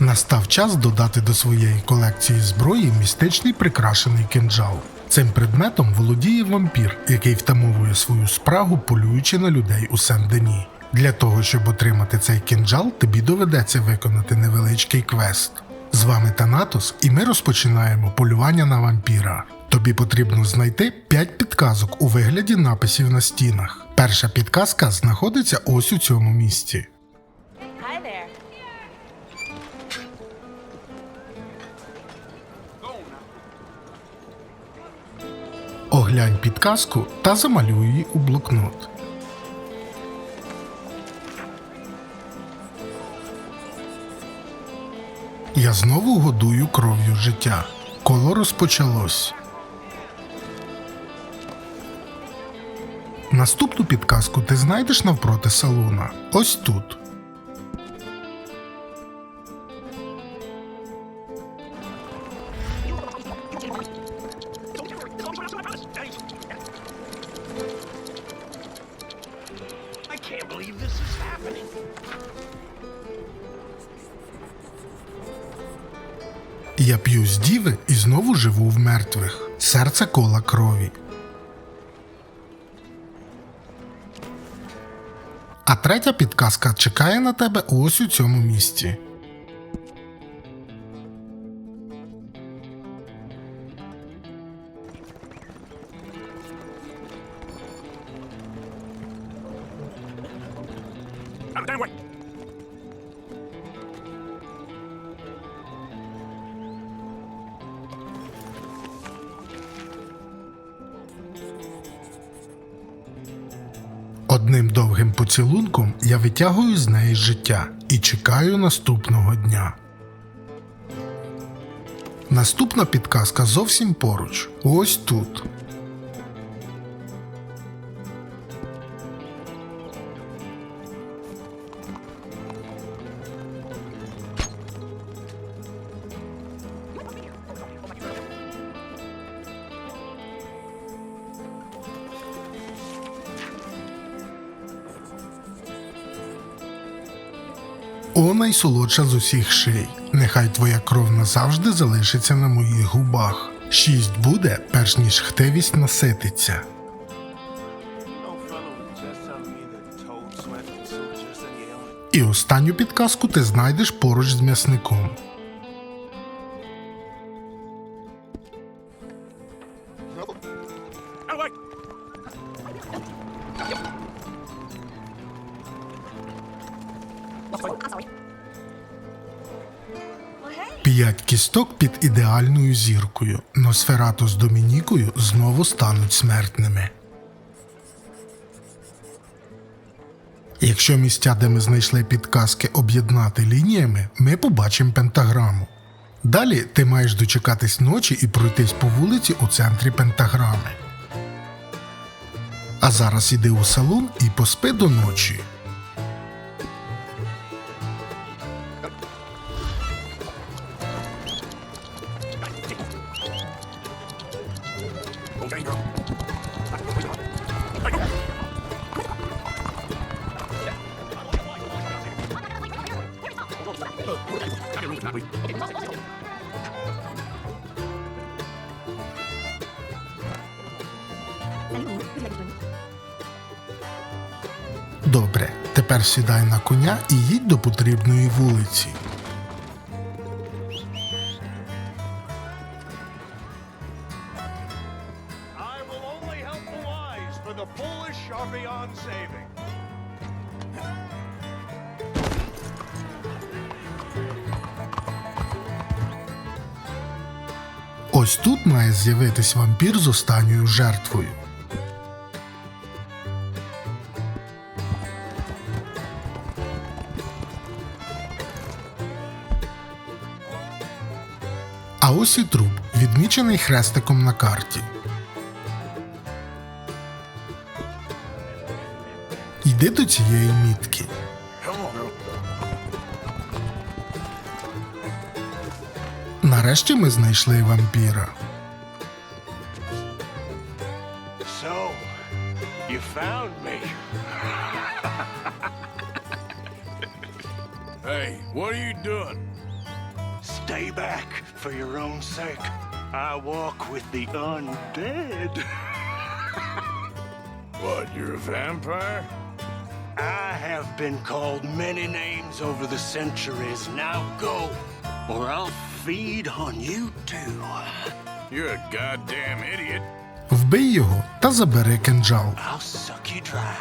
Настав час додати до своєї колекції зброї містичний прикрашений кинджал. Цим предметом володіє вампір, який втамовує свою спрагу, полюючи на людей у Сен-Дені. Для того, щоб отримати цей кинджал, тобі доведеться виконати невеличкий квест. З вами Танатос, і ми розпочинаємо полювання на вампіра. Тобі потрібно знайти 5 підказок у вигляді написів на стінах. Перша підказка знаходиться ось у цьому місці. Оглянь підказку та замалюй її у блокнот. Я знову годую кров'ю життя. Коло розпочалось. Наступну підказку ти знайдеш навпроти салона. Ось тут. Believe this is happening. Я п'ю з діви і знову живу в мертвих. Серце кола крові. А третя підказка чекає на тебе ось у цьому місці. I'm done with. Одним довгим поцілунком я витягую з неї життя і чекаю наступного дня. Наступна підказка зовсім поруч. Ось тут. О, найсолодша з усіх ший. Нехай твоя кров назавжди залишиться на моїх губах. Шість буде, перш ніж хтивість насититься. І останню підказку ти знайдеш поруч з м'ясником. П'ять кісток під ідеальною зіркою. Носферату з Домінікою знову стануть смертними. Якщо місця, де ми знайшли підказки, об'єднати лініями, ми побачимо пентаграму. Далі ти маєш дочекатись ночі і пройтись по вулиці у центрі пентаграми. А зараз іди у салон і поспи до ночі. Добре, тепер сідай на коня і їдь до потрібної вулиці. The are beyond saving. Ось тут має з'явитись вампір з останньою жертвою. А ось і труп, відмічений хрестиком на карті. Йди до цієї мітки. Нарешті ми знайшли вампіра. So, you found me. Hey, what are you doing? Stay back for your own sake. I walk with the undead. what, you're a vampire? I have been called many names over the centuries. Now go, or I'll feed on you too. You're a goddamn idiot. Вбий його та забери кинджал. I'll suck you dry.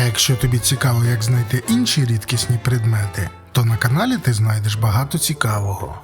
А якщо тобі цікаво, як знайти інші рідкісні предмети, то на каналі ти знайдеш багато цікавого.